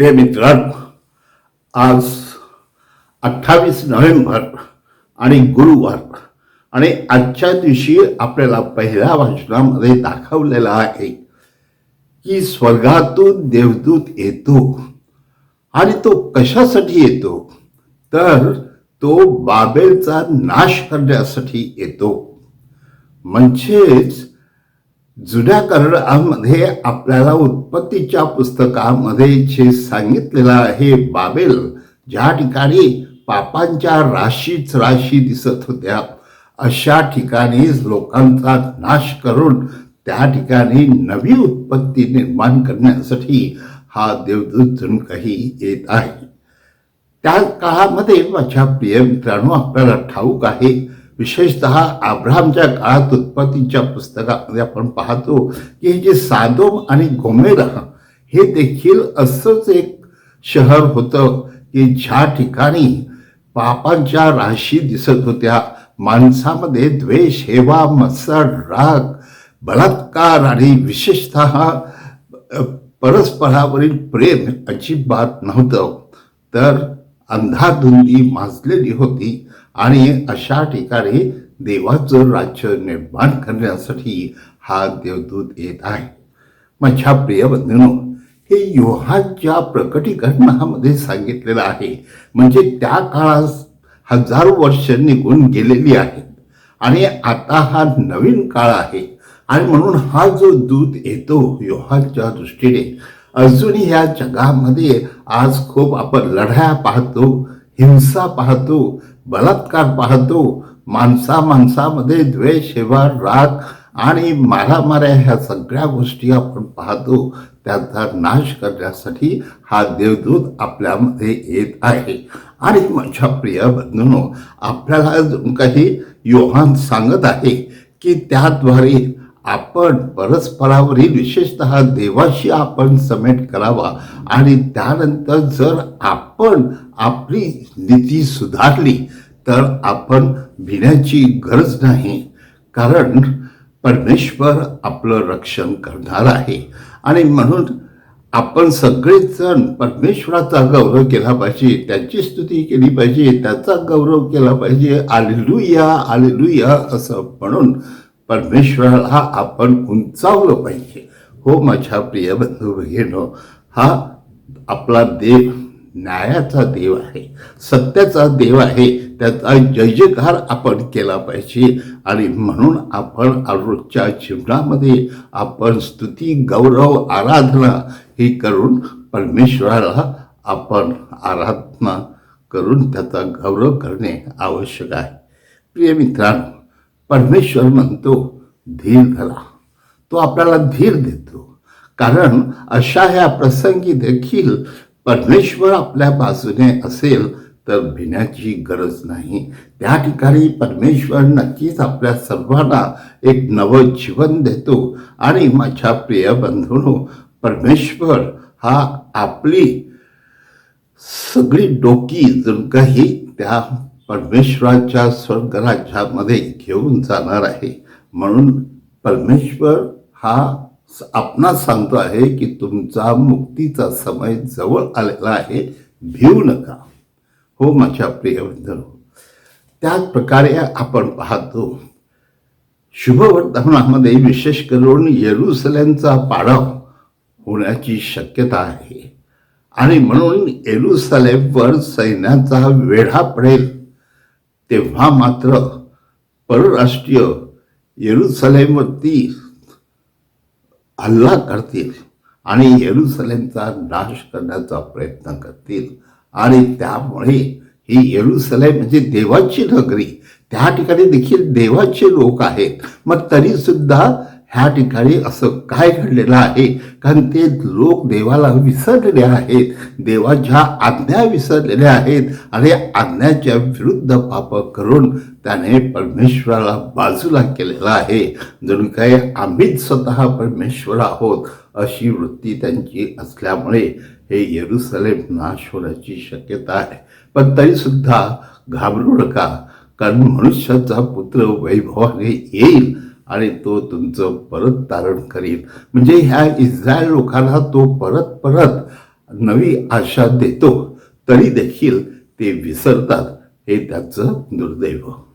प्रिय मित्रांनो आज अठ्ठावीस नोव्हेंबर आणि गुरुवार आणि आजच्या दिवशी आपल्याला पहिल्या भाषणामध्ये दाखवलेलं आहे की स्वर्गातून देवदूत येतो आणि तो कशासाठी येतो? तर तो बाबेलचा नाश करण्यासाठी येतो. म्हणजेच जुन्या करारामध्ये आपल्याला उत्पत्तीच्या पुस्तकामध्ये जे सांगितलेलं आहे बाबेल ज्या ठिकाणी पापांच्या राशीच राशी दिसत होत्या अशा ठिकाणी लोकांचा नाश करून त्या ठिकाणी नवी उत्पत्ती निर्माण करण्यासाठी हा देवदूत जणू काही येत आहे. त्या काळामध्ये माझ्या प्रिय मित्रांनो आपल्याला ठाऊक आहे विशेषतः आब्रामच्या काळात उत्पत्तीच्या पुस्तकामध्ये आपण पाहतो की हे जे सादोम आणि गोमेरा हे देखील असंच एक शहर होतं की ज्या ठिकाणी पापांच्या राशी दिसत होत्या. माणसामध्ये द्वेष हेवा मत्सर राग बलात्कार आणि विशेषतः परस्परावरील प्रेम अजिबात नव्हतं. तर अंधाधुंदी माजलेली होती. आणि अशा ठिकाणी देवाचं राज्य निर्माण करण्यासाठी हा देवदूत येत आहे. माझ्या प्रिय बंधूनो हे युहाच्या प्रकटीकरणामध्ये सांगितलेलं आहे. म्हणजे त्या काळात हजारो वर्ष निघून गेलेली आहेत. आणि आता हा नवीन काळ आहे. आणि म्हणून हा जो दूत येतो युहाच्या दृष्टीने अजूनही या जगामध्ये आज खूप आपण लढाया पाहतो हिंसा पाहतो बलात्कार पाहतो माणसा माणसामध्ये द्वेष हेवार राग आणि मारामाऱ्या ह्या सगळ्या गोष्टी आपण पाहतो त्याचा नाश करण्यासाठी हा देवदूत आपल्यामध्ये येत आहे. आणि माझ्या प्रिय बंधूनो आपल्याला अजून काही योहान सांगत आहे की त्याद्वारे आपण परस्परावरील विशेषतः देवाशी आपण समेट करावा आणि त्यानंतर जर आपण आपली नीती सुधारली तर आपण भिण्याची गरज नाही. कारण परमेश्वर आपलं रक्षण करणार आहे. आणि म्हणून आपण सगळेच जण परमेश्वराचा गौरव केला पाहिजे त्याची स्तुती केली पाहिजे त्याचा गौरव केला पाहिजे. आलेलुया आलेलुया असं म्हणून परमेश्वराला आपण उंचावलं पाहिजे. हो माझ्या प्रिय बंधू भगिनो हा आपला देव न्यायाचा देव आहे सत्याचा देव आहे त्याचा जय जयकार आपण केला पाहिजे. आणि म्हणून आपण रोजच्या जीवनामध्ये आपण स्तुती गौरव आराधना ही करून परमेश्वराला आपण आराधना करून त्याचा गौरव करणे आवश्यक आहे. प्रिय मित्रांनो परमेश्वर म्हणतो धीर धरा. तो आपल्याला धीर देतो. कारण अशा ह्या प्रसंगी देखील परमेश्वर आपल्या बाजूने असेल तर भिण्याची गरज नाही. त्या ठिकाणी परमेश्वर नक्कीच आपल्या सर्वांना एक नवं जीवन देतो. आणि माझ्या प्रिय बंधूनो परमेश्वर हा आपली सगळी डोकी जण काही त्या परमेश्वराच्या स्वर्गराज्यामध्ये घेऊन जाणार आहे. म्हणून परमेश्वर हा आपणास सांगतो आहे की तुमचा मुक्तीचा समय जवळ आलेला आहे. भिवू नका. हो माझ्या प्रिय मित्रांनो त्याच प्रकारे आपण पाहतो शुभवर्तमानामध्ये विशेष करून येरुसलेमचा पाडाव होण्याची शक्यता आहे. आणि म्हणून येरुसलेमवर सैन्याचा वेढा पडेल तेव्हा मात्र परराष्ट्रीय येरुसलेमवरती हल्ला करतील आणि येरुसलेमचा नाश करण्याचा प्रयत्न करतील. आणि त्यामुळे ही येरुसलेम म्हणजे देवाची नगरी. त्या ठिकाणी देखील देवाचे लोक आहेत. मग तरी सुद्धा ह्या ठिकाणी असं काय घडलेलं आहे? कारण ते लोक देवाला विसरलेले आहेत. देवाच्या आज्ञा विसरलेल्या आहेत आणि आज्ञाच्या विरुद्ध पाप करून त्याने परमेश्वराला बाजूला केलेला आहे. जणू काय आम्हीच स्वतः परमेश्वर आहोत अशी वृत्ती त्यांची असल्यामुळे हे येरुसलेम नाश होण्याची शक्यता आहे. पण तरीसुद्धा घाबरू नका. कारण मनुष्याचा पुत्र वैभवाने येईल आणि तो तुमचं परत तारण करील. म्हणजे ह्या इस्रायल लोकांना तो परत परत नवी आशा देतो. तरी देखील ते विसरतात. हे त्याचं दुर्दैव.